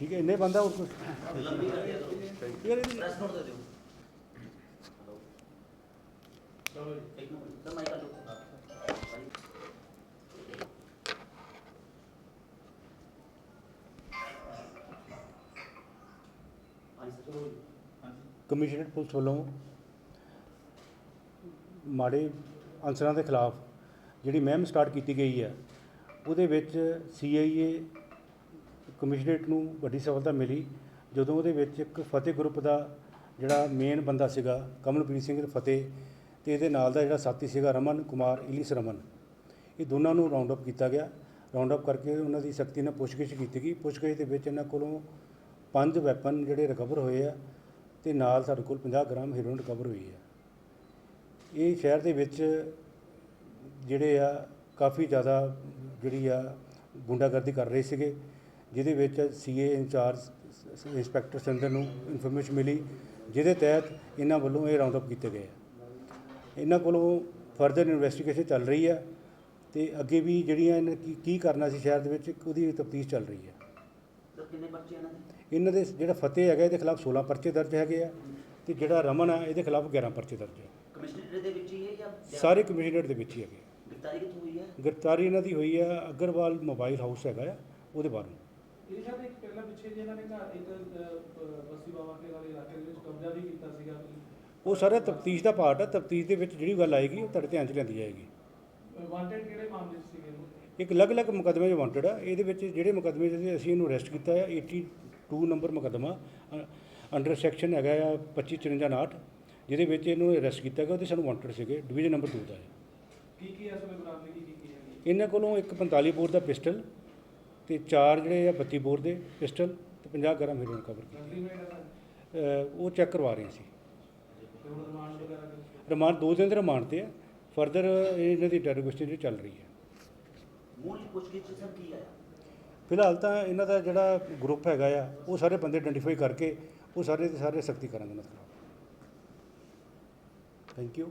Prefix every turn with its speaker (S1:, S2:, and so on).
S1: ਠੀਕ ਹੈ, ਇੰਨੇ ਬੰਦਾ ਹੋਰ ਕੁਝ
S2: ਲੰਬੀ ਕਰ ਦਿਆ ਪ੍ਰੈਸ ਨੋਟ ਦੇ ਦਿਓ ਚਲੋ ਇੱਕ ਮਿੰਟ ਸਰ ਮਾਈਕ ਆ ਲਓ
S1: ਕਮਿਸ਼ਨਰੇਟ ਪੁਲਿਸ ਵੱਲੋਂ ਮਾੜੇ ਅਨਸਰਾਂ ਦੇ ਖਿਲਾਫ ਜਿਹੜੀ ਮਹਿਮ ਸਟਾਰਟ ਕੀਤੀ ਗਈ ਹੈ, ਉਹਦੇ ਵਿੱਚ ਸੀਆਈਏ ਕਮਿਸ਼ਨਰੇਟ ਨੂੰ ਵੱਡੀ ਸਫਲਤਾ ਮਿਲੀ, ਜਦੋਂ ਉਹਦੇ ਵਿੱਚ ਇੱਕ ਫਤਿਹ ਗਰੁੱਪ ਦਾ ਜਿਹੜਾ ਮੇਨ ਬੰਦਾ ਸੀਗਾ, ਕਮਲਪ੍ਰੀਤ ਸਿੰਘ ਫਤਿਹ, ਤੇ ਇਹਦੇ ਨਾਲ ਦਾ ਜਿਹੜਾ ਸਾਥੀ ਸੀਗਾ ਰਮਨ ਕੁਮਾਰ, ਇਲਿਸ ਰਮਨ। ਇਹ ਦੋਨਾਂ ਨੂੰ ਰਾਉਂਡ ਅਪ ਕੀਤਾ ਗਿਆ। ਰਾਉਂਡ ਅਪ ਕਰਕੇ ਉਹਨਾਂ ਦੀ ਸਖਤੀ ਨਾਲ ਪੁੱਛਗਿੱਛ ਕੀਤੀ ਗਈ। ਪੁੱਛਗਿੱਛ ਦੇ ਵਿੱਚ ਇਹਨਾਂ ਕੋਲੋਂ ਪੰਜ ਵੈਪਨ ਜਿਹੜੇ ਰਿਕਵਰ ਹੋਏ ਆ, ਤੇ ਨਾਲ ਸਾਡੇ ਕੋਲ 50 ਗ੍ਰਾਮ ਹੈਰੋਇਨ ਰਿਕਵਰ ਹੋਈ ਹੈ ਇਹ ਸ਼ਹਿਰ ਦੇ ਵਿੱਚ ਜਿਹੜੇ ਆ, ਕਾਫੀ ਜ਼ਿਆਦਾ ਜਿਹੜੀ ਆ ਗੁੰਡਾਗਰਦੀ ਕਰ ਰਹੇ ਸੀਗੇ। ਜਿਹਦੇ ਵਿੱਚ ਸੀਏ ਇੰਚਾਰਜ ਇੰਸਪੈਕਟਰ ਸਿੰਦਰ ਨੂੰ ਇਨਫੋਰਮੇਸ਼ਨ ਮਿਲੀ ਜਿਹਦੇ ਤਹਿਤ ਇਹਨਾਂ ਵੱਲੋਂ ਇਹ ਰਾਉਂਡ ਅਪ ਕੀਤੇ ਗਏ ਆ। ਇਹਨਾਂ ਕੋਲੋਂ ਫਰਦਰ ਇਨਵੈਸਟੀਗੇਸ਼ਨ ਚੱਲ ਰਹੀ ਹੈ ਤੇ ਅੱਗੇ ਵੀ ਜਿਹੜੀਆਂ ਇਹਨਾਂ ਕੀ ਕੀ ਕਰਨਾ ਸੀ ਸ਼ਹਿਰ ਦੇ ਵਿੱਚ ਉਹਦੀ ਤਫਤੀਸ਼ ਚੱਲ ਰਹੀ ਹੈ
S2: ਕਿੰਨੇ ਇਹਨਾਂ ਦੇ?
S1: ਇਹਨਾਂ ਦੇ ਜਿਹੜਾ ਫਤਿਹ ਹੈਗਾ ਇਹਦੇ ਖਿਲਾਫ 16 ਪਰਚੇ ਦਰਜ ਹੈਗੇ ਆ ਤੇ ਜਿਹੜਾ ਰਮਨ ਆ ਇਹਦੇ ਖਿਲਾਫ 11 ਪਰਚੇ ਦਰਜ ਹੈ
S2: ਕਮਿਸ਼ਨਰ ਦੇ ਵਿੱਚ ਹੀ ਹੈ ਜਾਂ
S1: ਸਾਰੇ ਕਮਿਸ਼ਨਰੇਟ ਦੇ ਵਿੱਚ ਹੀ ਹੈਗੇ
S2: ਗ੍ਰਿਫਤਾਰੀ ਕਿੱਥੋਂ ਹੋਈ ਹੈ?
S1: ਗ੍ਰਿਫਤਾਰੀ ਇਹਨਾਂ ਦੀ ਹੋਈ ਆ ਅਗਰਵਾਲ ਮੋਬਾਈਲ ਹਾਊਸ ਹੈਗਾ ਆ ਉਹਦੇ ਬਾਰੇ
S3: ਇਹ ਸ਼ਾਇਦ ਇੱਕ ਪਹਿਲਾਂ ਪਿੱਛੇ ਜੇ ਇਹਨਾਂ ਨੇ ਘਰ ਇੱਕ ਅਹ, ਬਸਤੀ ਬਾਬਾ ਕੇ ਵਾਲੇ ਇਲਾਕੇ ਦੇ ਵਿੱਚ ਕਬਜ਼ਾ ਵੀ ਕੀਤਾ ਸੀਗਾ
S1: ਉਹ ਸਾਰਾ ਤਫਤੀਸ਼ ਦਾ ਪਾਰਟ ਆ ਤਫਤੀਸ਼ ਦੇ ਵਿੱਚ ਜਿਹੜੀ ਗੱਲ ਆਏਗੀ ਉਹ ਤੁਹਾਡੇ ਧਿਆਨ 'ਚ ਲਿਆਂਦੀ ਜਾਏਗੀ।
S3: ਵਾਂਟਡ ਕਿਹੜੇ ਮਾਮਲੇ 'ਚ ਸੀਗੇ?
S1: ਇੱਕ ਅਲੱਗ-ਅਲੱਗ ਮੁਕੱਦਮੇ 'ਚ ਵਾਂਟਡ ਆ ਇਹਦੇ ਵਿੱਚ ਜਿਹੜੇ ਮੁਕੱਦਮੇ 'ਚ ਅਸੀਂ ਇਹਨੂੰ ਅਰੈਸਟ ਕੀਤਾ ਹੈ 82 ਨੰਬਰ ਮੁਕੱਦਮਾ ਅੰਡਰ ਸੈਕਸ਼ਨ ਹੈਗਾ ਆ 2554 ਜਿਹਦੇ ਵਿੱਚ ਇਹਨੂੰ ਅਰੈਸਟ ਕੀਤਾ ਗਿਆ ਉਹਦੇ ਸਾਨੂੰ ਵਾਂਟਡ ਸੀਗੇ ਡਿਵੀਜ਼ਨ ਨੰਬਰ 2 ਦਾ ਹੈ।
S3: ਕੀ ਕੀ ਇਸ ਵੇਲੇ ਬਰਾਮਦਗੀ ਕੀ ਕੀ ਹੈਗੀ
S1: ਇਹਨਾਂ ਕੋਲੋਂ ਇੱਕ 45 ਬੋਰ ਦਾ ਪਿਸਟਲ ਤੇ ਚਾਰ ਜਿਹੜੇ ਆ 32 ਬੋਰ ਦੇ ਪਿਸਟਲ ਤੇ 50 ਗ੍ਰਾਮ ਹੀਰੋਇਨ ਕਵਰ ਕੀਤਾ। ਉਹ ਚੈੱਕ ਕਰਵਾ ਰਹੇ ਸੀ ਰਿਮਾਂਡ ਦੇ ਦਿਨ ਦੇ ਰਿਮਾਂਡ ਤੇ ਆ। ਫਰਦਰ ਇਹਨਾਂ ਦੀ ਇੰਟਰੋਗੇਸ਼ਨ ਜਿਹੜੀ ਚੱਲ ਰਹੀ ਹੈ।
S2: ਮੂਲ ਪੁੱਛਗਿੱਛ ਸਰ ਕੀ ਆਇਆ?
S1: ਫਿਲਹਾਲ ਤਾਂ ਇਹਨਾਂ ਦਾ ਜਿਹੜਾ ਗਰੁੱਪ ਹੈਗਾ ਆ ਉਹ ਸਾਰੇ ਬੰਦੇ ਆਇਡੈਂਟੀਫਾਈ ਕਰਕੇ ਉਹ ਸਾਰੇ ਦੇ ਸਾਰੇ ਸਖਤੀ ਕਰਾਂਗੇ ਉਹਨਾਂ ਖਿਲਾਫ ਥੈਂਕ ਯੂ